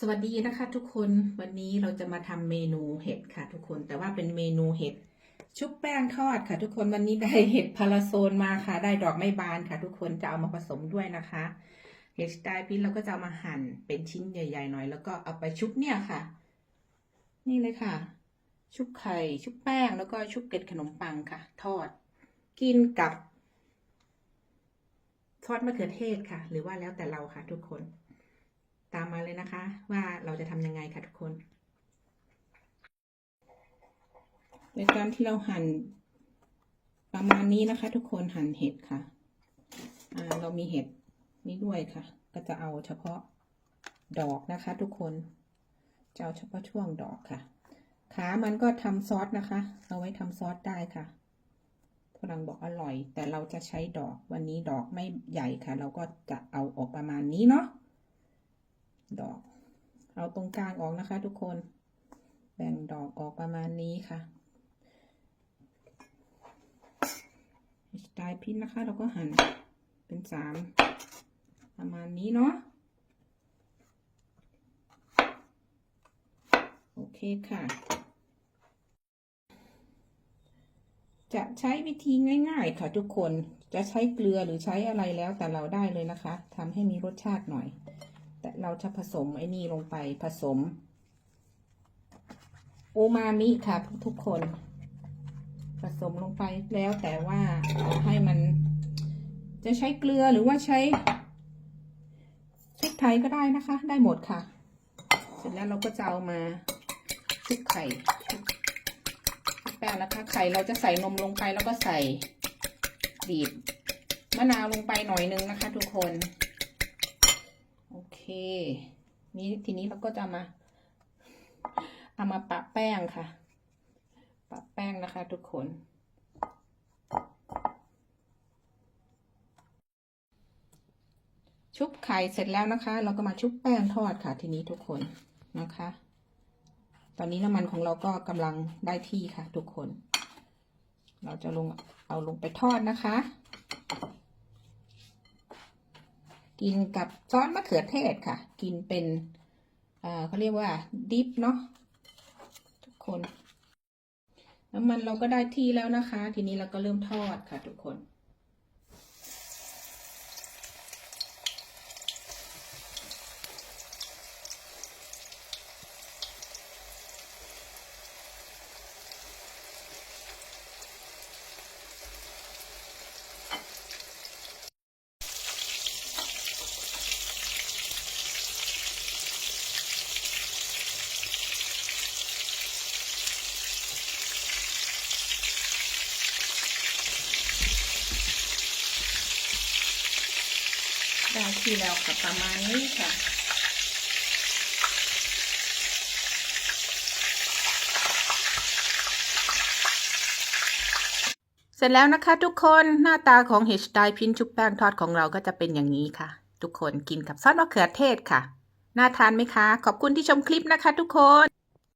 สวัสดีนะคะทุกคนวันนี้เราจะมาทำเมนูเห็ดค่ะ ทุกคนแต่ว่าเป็นเมนูเห็ด ชุบแป้งทอดค่ะ ทุกคนวันนี้ได้เห็ดพาราโซนมาค่ะ ได้ดอกไม้บานค่ะ ทุกคนจะเอามาผสมด้วยนะคะ เห็ดสไตล์พินเราก็จะามาหั่นเป็นชิ้นใหญ่ ๆ หน่อย แล้วก็เอาไปชุบเนี่ยค่ะ นี่เลยค่ะ ชุบไข่ชุบแป้งแล้วก็ชุบเกล็ดขนมปังค่ะ ทอด กินกับซอสมะเขือเทศค่ะ หรือว่าแล้วแต่เราค่ะ ทุกคน ตามมาเลยนะคะ ว่าเราจะทำยังไงค่ะทุกคนโดยการที่เราหั่นประมาณนี้นะคะ ทุกคนหั่นเห็ดค่ะอ่าเรามีเห็ดนี้ด้วยค่ะ ก็จะเอาเฉพาะดอกนะคะ ทุกคนจะเอาเฉพาะช่วงดอกค่ะ ขามันก็ทำซอสนะคะ เอาไว้ทำซอสได้ค่ะฝรั่งบอกอร่อย แต่เราจะใช้ดอกวันนี้ดอกไม่ใหญ่ค่ะ เราก็จะเอาออกประมาณนี้เนาะ ดอก เอาตรงกลางออกนะคะ ทุกคน แบ่งดอกออกประมาณนี้ค่ะสไตล์พินนะคะ เราก็หั่นเป็นสามประมาณนี้เนาะโอเคค่ะ จะใช้วิธีง่ายๆ ค่ะทุกคนจะใช้เกลือหรือใช้อะไรแล้วแต่เราได้เลยนะคะทำให้มีรสชาติหน่อย แต่เราจะผสมไอ้นี่ลงไปผสมอูมามิค่ะทุกคน ผสมลงไปแล้วแต่ว่าเอาให้มัน จะใช้เกลือหรือว่าใช้พริกไทยก็ได้นะคะ ได้หมดค่ะ เสร็จแล้วเราก็จะเอามาชุบไข่ชุบแป้งนะคะ ไข่เราจะใส่นมลงไปแล้วก็ใส่บีบมะนาวลงไปหน่อยนึงนะคะ ทุกคน นี่ทีนี้เราก็จะมา เอามาปะแป้งค่ะ ปะแป้งนะคะทุกคน ชุบไข่เสร็จแล้วนะคะ เราก็มาชุบแป้งทอดค่ะ ทีนี้ทุกคนนะคะ ตอนนี้น้ำมันของเราก็กำลังได้ที่ค่ะ ทุกคน เราจะลงเอาลงไปทอดนะคะ กินกับซอสมะเขือเทศค่ะ กินเป็นเขาเรียกว่าดิฟเนาะทุกคนน้ำมันเราก็ได้ที่แล้วนะคะ ทีนี้เราก็เริ่มทอดค่ะทุกคน ได้ที่แล้วค่ะประมาณนี้ค่ะเสร็จแล้วนะคะทุกคนหน้าตาของเห็ดสไตล์พินชุบแป้งทอดของเราก็จะเป็นอย่างนี้ค่ะ ทุกคนกินกับซอสมะเขือเทศค่ะ น่าทานไหมคะ ขอบคุณที่ชมคลิปนะคะทุกคน